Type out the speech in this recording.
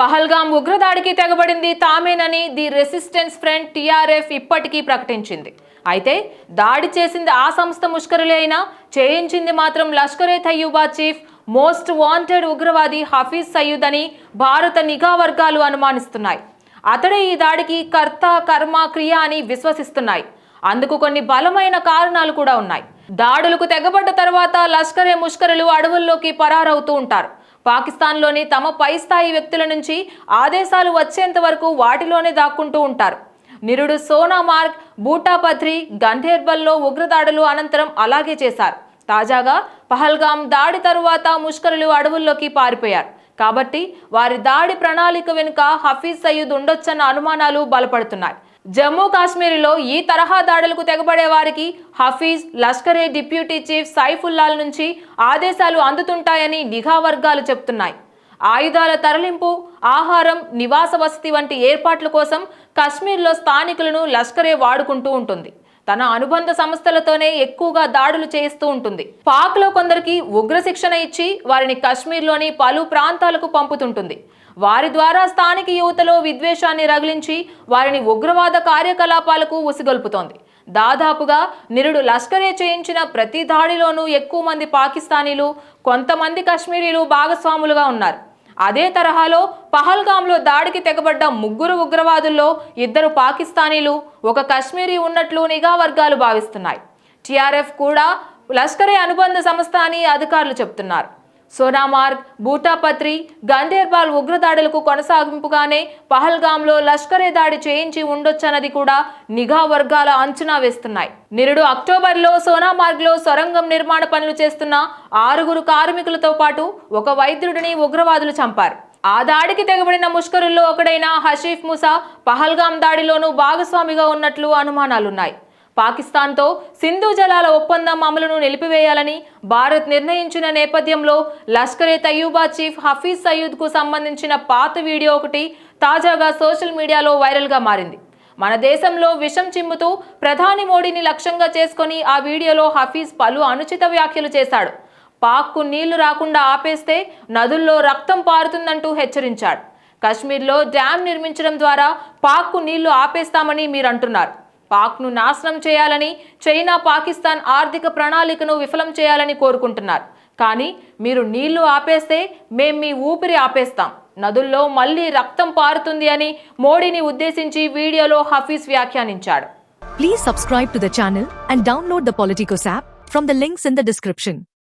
పహల్గాం ఉగ్రదాడికి తెగబడింది తామేనని ది రెసిస్టెన్స్ ఫ్రంట్ టీఆర్ఎఫ్ ఇప్పటికీ ప్రకటించింది. అయితే దాడి చేసింది ఆ సంస్థ ముష్కరులే అయినా చేయించింది మాత్రం Lashkar-e Taiba chief most wanted ఉగ్రవాది హఫీజ్ సయ్యూద్ అని భారత నిఘా వర్గాలు అనుమానిస్తున్నాయి. అతడే ఈ దాడికి కర్త కర్మ క్రియ అని విశ్వసిస్తున్నాయి. అందుకు కొన్ని బలమైన కారణాలు కూడా ఉన్నాయి. దాడులకు తెగబడ్డ తర్వాత లష్కరే ముష్కరులు అడవుల్లోకి పరారవుతూ ఉంటారు. పాకిస్తాన్లోని తమ పై స్థాయి వ్యక్తుల నుంచి ఆదేశాలు వచ్చేంత వరకు వాటిలోనే దాక్కుంటూ ఉంటారు. నిరుడు సోనామార్గ్ బూటాపత్రి గంధేర్బల్లో ఉగ్రదాడులు అనంతరం అలాగే చేశారు. తాజాగా పహల్గాం దాడి తరువాత ముష్కరులు అడవుల్లోకి పారిపోయారు. కాబట్టి వారి దాడి ప్రణాళిక వెనుక హఫీజ్ సయ్యద్ ఉండొచ్చన్న అనుమానాలు బలపడుతున్నాయి. జమ్మూ కాశ్మీర్లో ఈ తరహా దాడులకు తెగబడే వారికి హఫీజ్ లష్కరే డిప్యూటీ చీఫ్ సైఫుల్లాల్ నుంచి ఆదేశాలు అందుతుంటాయని నిఘా వర్గాలు చెప్తున్నాయి. ఆయుధాల తరలింపు ఆహారం నివాస వసతి వంటి ఏర్పాట్ల కోసం కశ్మీర్లో స్థానికులను లష్కరే వాడుకుంటూ ఉంటుంది. తన అనుబంధ సంస్థలతోనే ఎక్కువగా దాడులు చేయిస్తూ ఉంటుంది. పాక్లో కొందరికి ఉగ్ర శిక్షణ ఇచ్చి వారిని కశ్మీర్లోని పలు ప్రాంతాలకు పంపుతుంటుంది. వారి ద్వారా స్థానిక యువతలో విద్వేషాన్ని రగిలించి వారిని ఉగ్రవాద కార్యకలాపాలకు ఉసిగొల్పుతోంది. దాదాపుగా నిరుడు లష్కరే చేయించిన ప్రతి దాడిలోనూ ఎక్కువ మంది పాకిస్తానీలు కొంతమంది కశ్మీరీలు భాగస్వాములుగా ఉన్నారు. అదే తరహాలో పహల్గాంలో దాడికి తెగబడ్డ ముగ్గురు ఉగ్రవాదుల్లో ఇద్దరు పాకిస్తానీలు ఒక కశ్మీరీ ఉన్నట్లు నిఘా వర్గాలు భావిస్తున్నాయి. టీఆర్ఎఫ్ కూడా లష్కరే అనుబంధ సంస్థ అని అధికారులు చెబుతున్నారు సోనామార్గ్ బూటాపత్రి గంధేర్బాల్ ఉగ్రదాడులకు కొనసాగింపుగానే పహల్గాంలో లష్కరే దాడి చేయించి ఉండొచ్చన్నది కూడా నిఘా వర్గాల అంచనా వేస్తున్నాయి. నిరుడు అక్టోబర్లో సోనామార్గ్లో సొరంగం నిర్మాణ పనులు చేస్తున్న ఆరుగురు కార్మికులతో పాటు ఒక వైద్యుడిని ఉగ్రవాదులు చంపారు. ఆ దాడికి తెగబడిన ముష్కరుల్లో ఒకడైన హషీఫ్ ముసా పహల్గాం దాడిలోనూ భాగస్వామిగా ఉన్నట్లు అనుమానాలున్నాయి. పాకిస్తాన్తో సింధు జలాల ఒప్పందం అమలును నిలిపివేయాలని భారత్ నిర్ణయించిన నేపథ్యంలో లష్కరే తయ్యూబా చీఫ్ హఫీజ్ సయ్యూద్కు సంబంధించిన పాత వీడియో ఒకటి తాజాగా సోషల్ మీడియాలో వైరల్గా మారింది. మన దేశంలో విషం చిమ్ముతూ ప్రధాని మోడీని లక్ష్యంగా చేసుకొని ఆ వీడియోలో హఫీజ్ పలు అనుచిత వ్యాఖ్యలు చేశాడు. పాక్కు నీళ్ళు రాకుండా ఆపేస్తే నదుల్లో రక్తం పారుతుందంటూ హెచ్చరించాడు. కశ్మీర్లో డ్యాం నిర్మించడం ద్వారా పాక్కు నీళ్ళు ఆపేస్తామని మీరంటున్నారు. పాక్ను నాశనం చేయాలని చైనా పాకిస్తాన్ ఆర్థిక ప్రణాళికను విఫలం చేయాలని కోరుకుంటున్నారు. కానీ మీరు నీళ్ళు ఆపేస్తే మేం మీ ఊపిరి ఆపేస్తాం. నదుల్లో మళ్ళీ రక్తం పారుతుంది అని మోడీని ఉద్దేశించి వీడియోలో Hafiz వ్యాఖ్యానించాడు. Please subscribe to the channel and download the Politicos app from the links in the description